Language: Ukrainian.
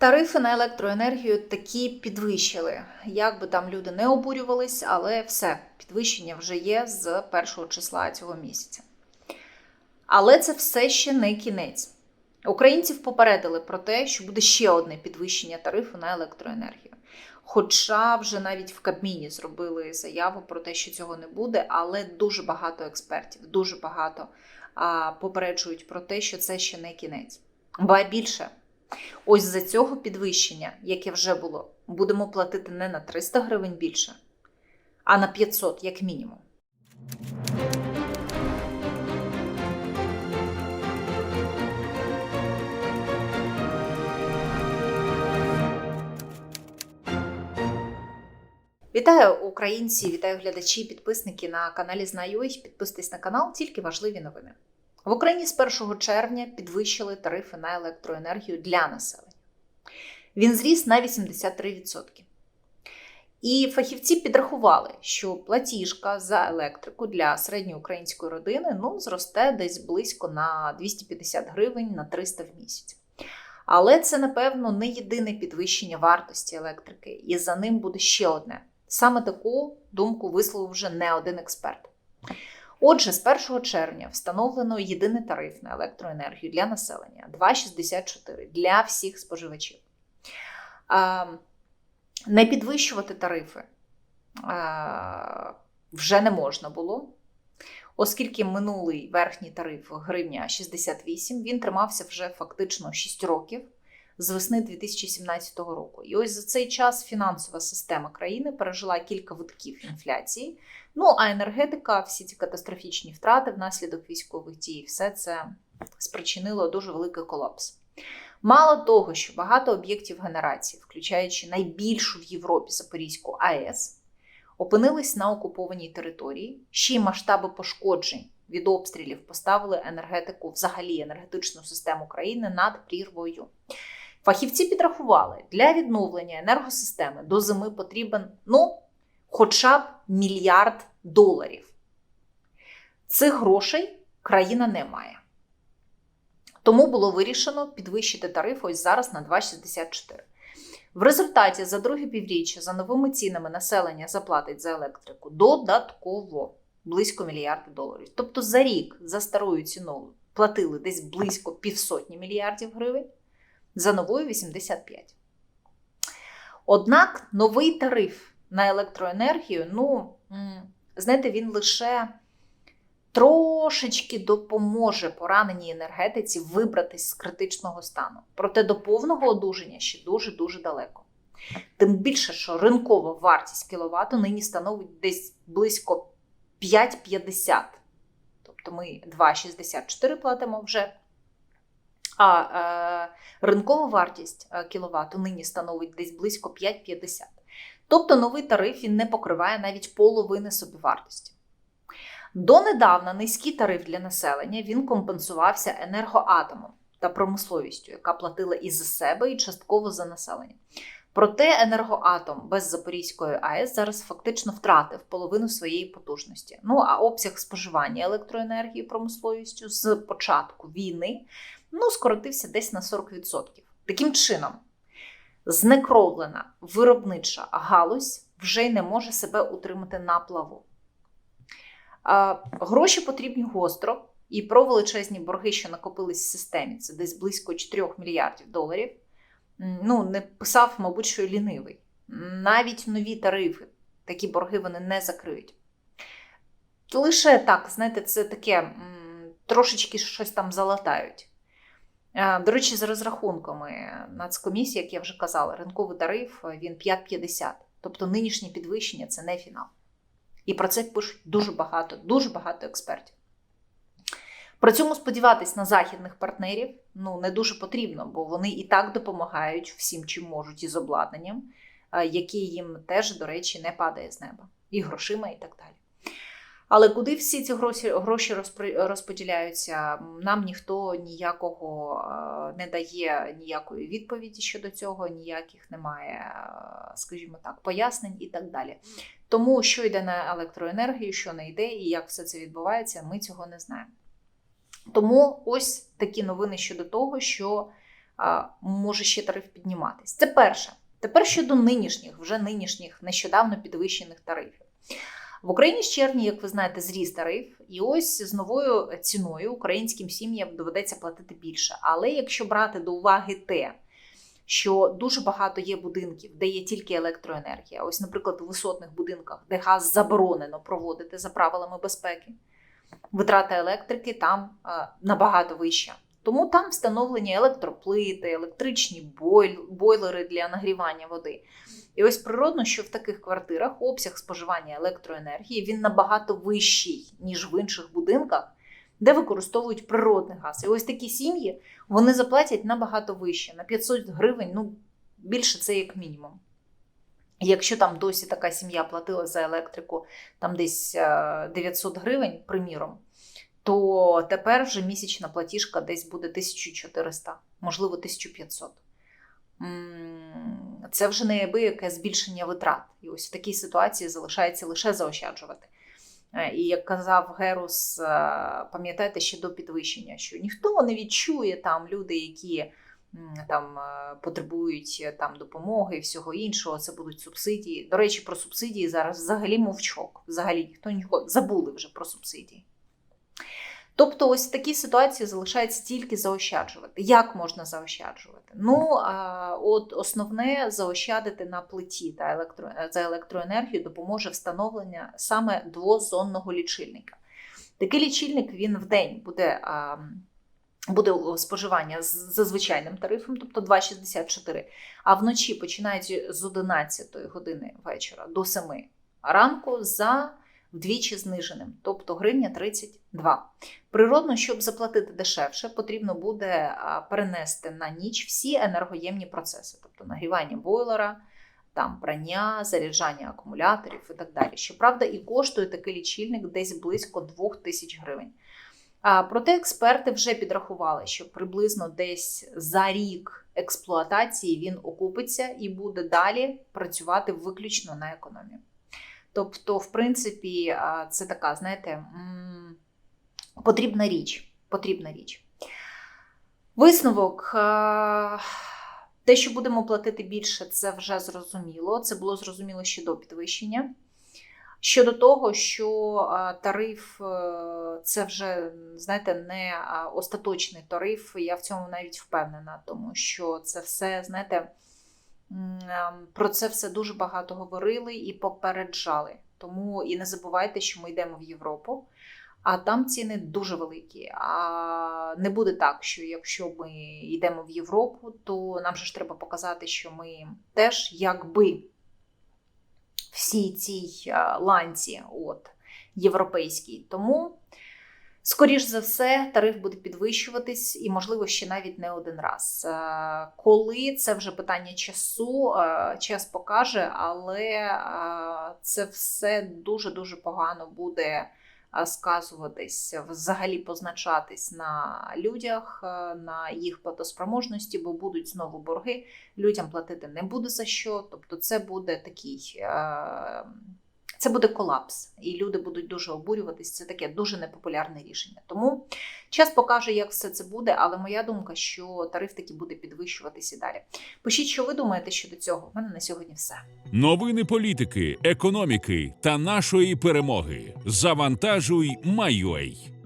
Тарифи на електроенергію такі підвищили. Як би там люди не обурювались, але все, підвищення вже є з першого числа цього місяця. Але це все ще не кінець. Українців попередили про те, що буде ще одне підвищення тарифу на електроенергію. Хоча вже навіть в Кабміні зробили заяву про те, що цього не буде, але дуже багато експертів, дуже багато а, попереджують про те, що це ще не кінець. Ба більше, ось за цього підвищення, яке вже було, будемо платити не на 300 гривень більше, а на 500, як мінімум. Вітаю українці, вітаю глядачі, підписники на каналі Знаю.ua. Підписуйтесь на канал, тільки важливі новини. В Україні з 1 червня підвищили тарифи на електроенергію для населення. Він зріс на 83%. І фахівці підрахували, що платіжка за електрику для середньоукраїнської родини ну, зросте десь близько на 250 гривень на 300 в місяць. Але це, напевно, не єдине підвищення вартості електрики, і за ним буде ще одне. Саме таку думку висловив вже не один експерт. Отже, з 1 червня встановлено єдиний тариф на електроенергію для населення 2,64 для всіх споживачів. Не підвищувати тарифи вже не можна було, оскільки минулий верхній тариф гривня 68, він тримався вже фактично 6 років з весни 2017 року. І ось за цей час фінансова система країни пережила кілька витків інфляції. Ну а енергетика, всі ці катастрофічні втрати внаслідок військових дій, все це спричинило дуже великий колапс. Мало того, що багато об'єктів генерації, включаючи найбільшу в Європі Запорізьку АЕС, опинились на окупованій території, ще й масштаби пошкоджень від обстрілів поставили енергетику, взагалі енергетичну систему країни над прірвою. Фахівці підрахували, для відновлення енергосистеми до зими потрібен ну, хоча б мільярд доларів. Цих грошей країна не має. Тому було вирішено підвищити тариф ось зараз на 2,64. В результаті за друге півріччя за новими цінами населення заплатить за електрику додатково близько мільярда доларів. Тобто за рік за старою ціною платили десь близько півсотні мільярдів гривень за новою 85. Однак новий тариф на електроенергію, ну, знаєте, він лише трошечки допоможе пораненій енергетиці вибратись з критичного стану. Проте до повного одужання ще дуже-дуже далеко. Тим більше, що ринкова вартість кіловату нині становить десь близько 5,50. Тобто ми 2,64 платимо вже а е, ринкова вартість е, кіловату нині становить десь близько 5,50. Тобто новий тариф він не покриває навіть половини собівартості. Донедавна низький тариф для населення він компенсувався енергоатомом та промисловістю, яка платила і за себе, і частково за населення. Проте енергоатом без Запорізької АЕС зараз фактично втратив половину своєї потужності. Ну а обсяг споживання електроенергії промисловістю з початку війни ну, скоротився десь на 40%. Таким чином, знекровлена виробнича галузь вже й не може себе утримати на плаву. А, гроші потрібні гостро, і про величезні борги, що накопились в системі, це десь близько 4 мільярдів доларів. Ну, не писав, мабуть, що лінивий. Навіть нові тарифи, такі борги вони не закриють. Лише так, знаєте, це таке трошечки щось там залатають. До речі, за розрахунками Нацкомісії, як я вже казала, ринковий тариф він 5,50. Тобто нинішнє підвищення це не фінал. І про це пишуть дуже багато, дуже багато експертів. При цьому сподіватись на західних партнерів ну, не дуже потрібно, бо вони і так допомагають всім, чим можуть, із обладнанням, яке їм теж, до речі, не падає з неба, і грошима, і так далі. Але куди всі ці гроші розподіляються, нам ніхто ніякого не дає ніякої відповіді щодо цього, ніяких немає, скажімо так, пояснень і так далі. Тому що йде на електроенергію, що не йде, і як все це відбувається, ми цього не знаємо. Тому ось такі новини щодо того, що а, може ще тариф підніматись. Це перше. Тепер щодо нинішніх, вже нинішніх нещодавно підвищених тарифів. В Україні з червня, як ви знаєте, зріс тариф, і ось з новою ціною українським сім'ям доведеться платити більше. Але якщо брати до уваги те, що дуже багато є будинків, де є тільки електроенергія, ось, наприклад, у висотних будинках, де газ заборонено проводити за правилами безпеки, витрата електрики там е, набагато вища. Тому там встановлені електроплити, електричні бойл, бойлери для нагрівання води. І ось природно, що в таких квартирах обсяг споживання електроенергії він набагато вищий, ніж в інших будинках, де використовують природний газ. І ось такі сім'ї вони заплатять набагато вище, на 500 гривень, ну більше це як мінімум. Якщо там досі така сім'я платила за електрику там десь е, 900 гривень, приміром, то тепер вже місячна платіжка десь буде 1400, можливо, 1500. Це вже неабияке збільшення витрат. І ось в такій ситуації залишається лише заощаджувати. Е, І як казав Герус, е, пам'ятаєте ще до підвищення, що ніхто не відчує там люди, які там е, потребують там допомоги і всього іншого. Це будуть субсидії. До речі, про субсидії зараз взагалі мовчок. Взагалі ніхто нікого забули вже про субсидії. Тобто, ось в такій ситуації залишається тільки заощаджувати. Як можна заощаджувати? Ну, а, от основне заощадити на плиті та електро... за електроенергію допоможе встановлення саме двозонного лічильника. Такий лічильник він в день буде. А, Буде споживання за звичайним тарифом, тобто 2,64, а вночі починаючи з 11 години вечора до 7 ранку за вдвічі зниженим, тобто гривня 32. Природно, щоб заплатити дешевше, потрібно буде перенести на ніч всі енергоємні процеси, тобто нагрівання бойлера, там прання, заряджання акумуляторів і так далі. Щоправда, і коштує такий лічильник десь близько 2000 гривень. А, проте експерти вже підрахували, що приблизно десь за рік експлуатації він окупиться і буде далі працювати виключно на економію. Тобто, в принципі, це така, знаєте, потрібна річ. Потрібна річ. Висновок. Те, що будемо платити більше, це вже зрозуміло. Це було зрозуміло ще до підвищення. Щодо того, що тариф е, це вже, знаєте, не остаточний тариф, я в цьому навіть впевнена, тому що це все, знаєте, про це все дуже багато говорили і попереджали. Тому і не забувайте, що ми йдемо в Європу, а там ціни дуже великі. А не буде так, що якщо ми йдемо в Європу, то нам же ж треба показати, що ми теж якби всій цій ланці от, європейській. Тому, скоріш за все, тариф буде підвищуватись і, можливо, ще навіть не один раз. Е, Коли це вже питання часу, е, час покаже, але е, це все дуже-дуже погано буде сказуватись, взагалі позначатись на людях, на їх платоспроможності, бо будуть знову борги. Людям платити не буде за що. Тобто, це буде такий. Це буде колапс, і люди будуть дуже обурюватись. Це таке дуже непопулярне рішення. Тому час покаже, як все це буде. Але моя думка, що тариф таки буде підвищуватися далі. Пишіть, що ви думаєте щодо цього. У мене на сьогодні все. Новини політики, економіки та нашої перемоги. Завантажуй, Майой.